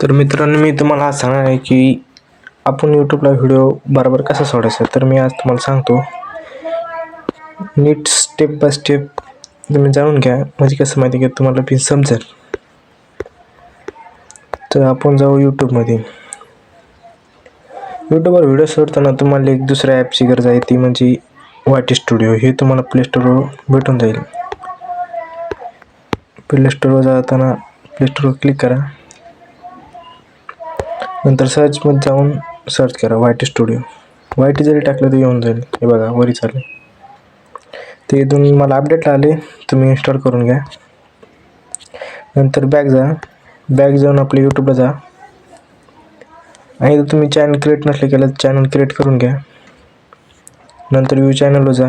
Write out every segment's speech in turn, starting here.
तर मित्रांनो मी तुम्हाला आज सांगणार आहे की आपण यूट्यूबला व्हिडिओ बरोबर कसा सोडायचा? तर मी आज तुम्हाला सांगतो. नीट स्टेप बाय स्टेप तुम्ही जाणून घ्या. म्हणजे कसं माहिती की? तुम्हाला बी समजेल. तर आपण जाऊ यूट्यूबमध्ये यूट्यूबवर व्हिडिओ सोडताना तुम्हाला एक दुसऱ्या ॲपची गरज आहे. ती म्हणजे वाटी स्टुडिओ हे तुम्हाला प्ले स्टोरवर भेटून जाईल. प्ले स्टोरवर जाताना प्ले स्टोरवर क्लिक करा. नंतर सर्चमध्ये जाऊन सर्च करा वाय स्टुडिओ वाय जरी टाकलं तर येऊन जाईल. हे बघा वरी चालेल ते इथून मला अपडेटला आले तुम्ही इन्स्टॉल करून घ्या. नंतर बॅग जा. बॅग जाऊन आपल्या यूट्यूबला जा. आणि जर तुम्ही चॅनल क्रिएट नसले केलं तर चॅनल क्रिएट करून घ्या. नंतर व्ह्यू चॅनलवर जा.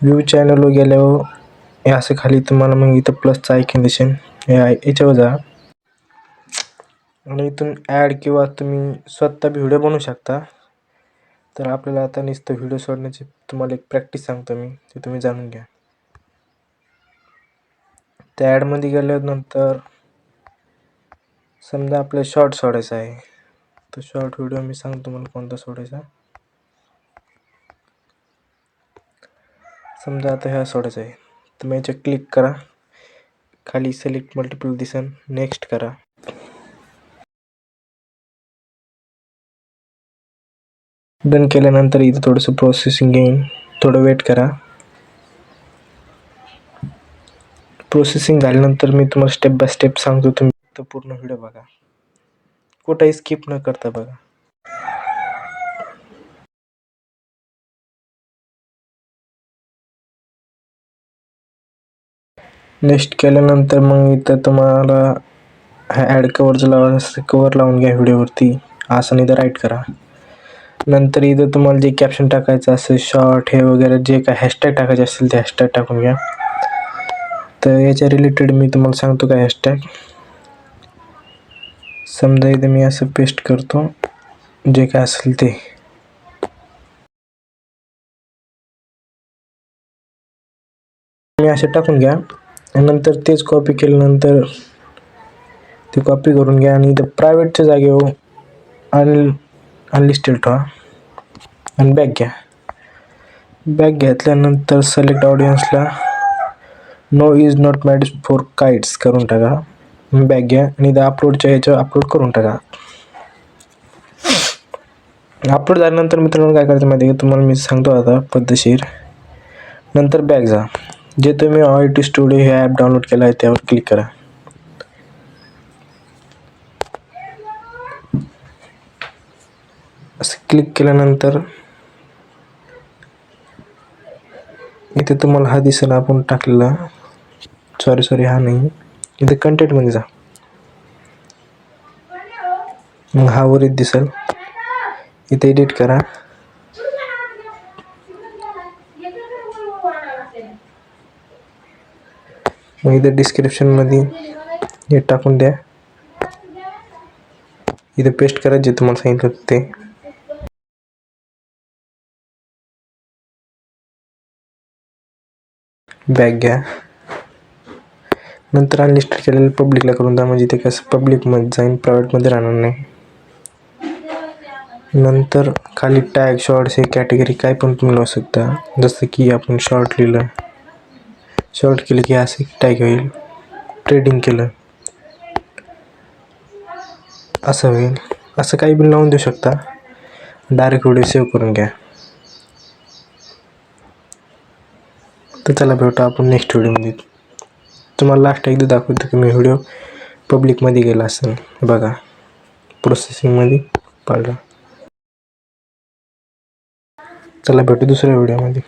व्ह्यू चॅनलवर गेल्यावर हे असं खाली तुम्हाला मग इथं प्लसचं ऐकून दिसेल. हे आहे याच्यावर जा. आणि इथून ॲड किंवा तुम्ही स्वतः व्हिडिओ बनवू शकता. तर आपल्याला आता नुसतं व्हिडिओ सोडण्याची तुम्हाला एक प्रॅक्टिस सांगतो मी ते तुम्ही जाणून घ्या. त्या ॲडमध्ये गेल्यानंतर समजा आपलं शॉर्ट सोडायचा आहे. तर शॉर्ट व्हिडिओ मी सांगतो तुम्हाला कोणता सोडायचा. समजा आता ह्या सोडायचा आहे. तुम्ही याच्या क्लिक करा. खाली सिलेक्ट मल्टिपल दिसन. नेक्स्ट करा. डन केल्यानंतर इथं थोडंसं प्रोसेसिंग घेईन थोडं वेट करा. प्रोसेसिंग झाल्यानंतर मी तुम्हाला स्टेप बाय स्टेप सांगतो तुम्ही तर पूर्ण व्हिडिओ बघा. कुठेही स्किप न करता बघा. नेक्स्ट केल्यानंतर मग इथं तुम्हाला ॲड कवरचं लावा कवर लावून घ्या व्हिडिओवरती असं इथं राईट करा. नंतर इथं तुम्हाला जे कॅप्शन टाकायचं असेल शॉर्ट हे वगैरे जे काय हॅशटॅग टाकायचे असेल ते हॅशटॅग टाकून घ्या. तर याच्या रिलेटेड मी तुम्हाला सांगतो काय हॅशटॅग समजा इथं मी असं पेस्ट करतो जे काय असेल ते. मी असे टाकून घ्या नंतर तेच कॉपी केल्यानंतर ते कॉपी करून घ्या आणि इथं प्रायव्हेटच्या जागेवर अन अनलिस्टेड ठेवा. आणि बॅग घ्या. बॅग घेतल्यानंतर select ऑडियन्सला no is not mad for kites करून टाका. बॅग घ्या आणि इथं अपलोडच्या ह्याच्यावर अपलोड करून टाका. अपलोड झाल्यानंतर मित्रांनो काय करायचं माहिती आहे की? तुम्हाला मी सांगतो आता पद्धतशीर. नंतर बॅग जा. जे तुम्ही आय टी स्टुडिओ हे ॲप डाउनलोड केलं आहे त्यावर क्लिक करा. असं क्लिक केल्यानंतर इथे तुम्हाला हा दिसेल आपण टाकलेला. सॉरी सॉरी हा नाही. इथे कंटेंटमध्ये जा. मग हा वरीत दिसेल. इथे एडिट करा. मग इथे डिस्क्रिप्शनमध्ये हे टाकून द्या. इथे पेस्ट करा जे तुम्हाला सांगितलं ते. बॅग घ्या. नंतर अनलिस्टेड केलेलं पब्लिकला करून द्या म्हणजे ते कसं पब्लिकमध्ये जाईन प्रायव्हेटमध्ये राहणार नाही. नंतर खाली टॅग शॉर्ट्स हे कॅटेगरी काय पण तुम्ही लावू शकता. जसं की आपण शॉर्ट लिहिलं. शॉर्ट केलं की असं टॅग होईल. ट्रेडिंग केलं. असं होईल. असं काही पण लावून देऊ शकता. डायरेक्ट व्हिडिओ सेव्ह करून घ्या. तर चला भेटू आपण नेक्स्ट व्हिडिओमध्ये तुम्हाला लास्ट एकदा दाखवतो की मी व्हिडिओ पब्लिकमध्ये गेला असेल. बघा प्रोसेसिंगमध्ये पडला. चला भेटू दुसऱ्या व्हिडिओमध्ये